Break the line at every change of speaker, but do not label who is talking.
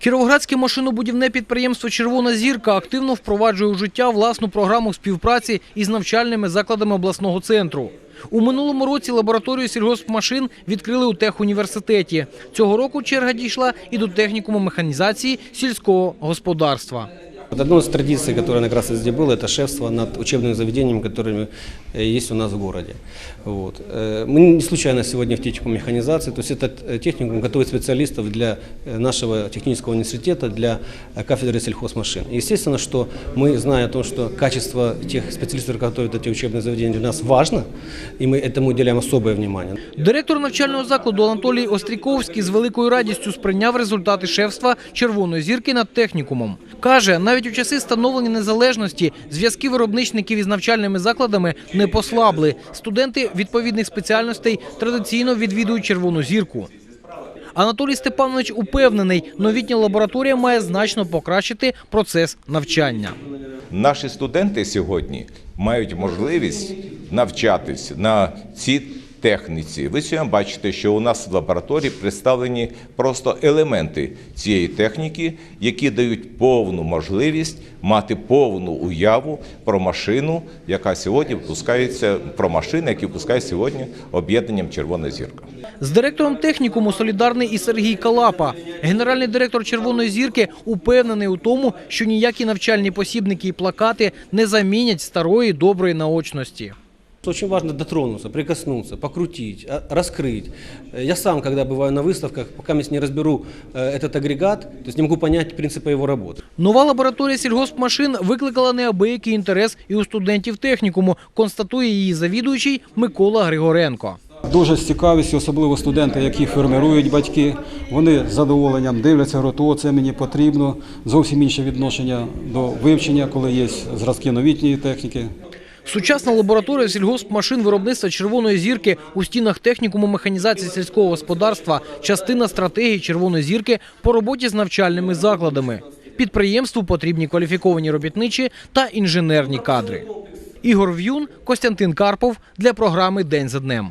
Кіровоградське машинобудівне підприємство Червона зірка активно впроваджує у життя власну програму співпраці із навчальними закладами обласного центру. У минулому році лабораторію сільгоспмашин відкрили у техуніверситеті. Цього року черга дійшла і до технікуму механізації сільського господарства.
Вот одна из традиций, которая как раз здесь было, это шефство над учебными заведениями, которые э, есть у нас в городе. Вот. Э, Мы не случайно сегодня в техникум механизации, то есть этот э, техникум готовит специалистов для э, нашего технического университета, для э, кафедры сельхозмашин. И естественно, что мы, зная о том, что качество тех специалистов, которые готовят эти учебные заведения, для нас важно, и мы этому уделяем особое внимание.
Директор навчального закладу Анатолій Остріковський з великою радістю сприйняв результати шефства Червоної зірки над технікумом. Каже, навіть у часи становлення незалежності зв'язки виробничників із навчальними закладами не послабли. Студенти відповідних спеціальностей традиційно відвідують Червону зірку. Анатолій Степанович упевнений, новітня лабораторія має значно покращити процес навчання.
Наші студенти сьогодні мають можливість навчатись на цій техніці. Ви сьогодні бачите, що у нас в лабораторії представлені просто елементи цієї техніки, які дають повну можливість мати повну уяву про машину, яка сьогодні випускається, про машини, які випускає сьогодні об'єднанням Червона зірка.
З директором технікуму солідарний і Сергій Калапа. Генеральний директор Червоної зірки упевнений у тому, що ніякі навчальні посібники і плакати не замінять старої доброї наочності.
Очень важно дотронуться, прикоснуться, покрутить, а- раскрыть. Э, Я сам, когда бываю на выставках, пока я не разберу э, этот агрегат, то есть не могу понять принципы его работы.
Нова лабораторія сільгоспмашин викликала неабиякий інтерес і у студентів технікуму, констатує її завідуючий Микола Григоренко.
Дуже з цікавістю, особливо студенти, які формирують батьки, вони з задоволенням дивляться, говорять, о, це мені потрібно. Зовсім інше відношення до вивчення, коли є зразки новітньої техніки.
Сучасна лабораторія сільгоспмашин виробництва червоної зірки у стінах технікуму механізації сільського господарства частина стратегії червоної зірки по роботі з навчальними закладами. Підприємству потрібні кваліфіковані робітничі та інженерні кадри. Ігор В'юн, Костянтин Карпов для програми День за днем.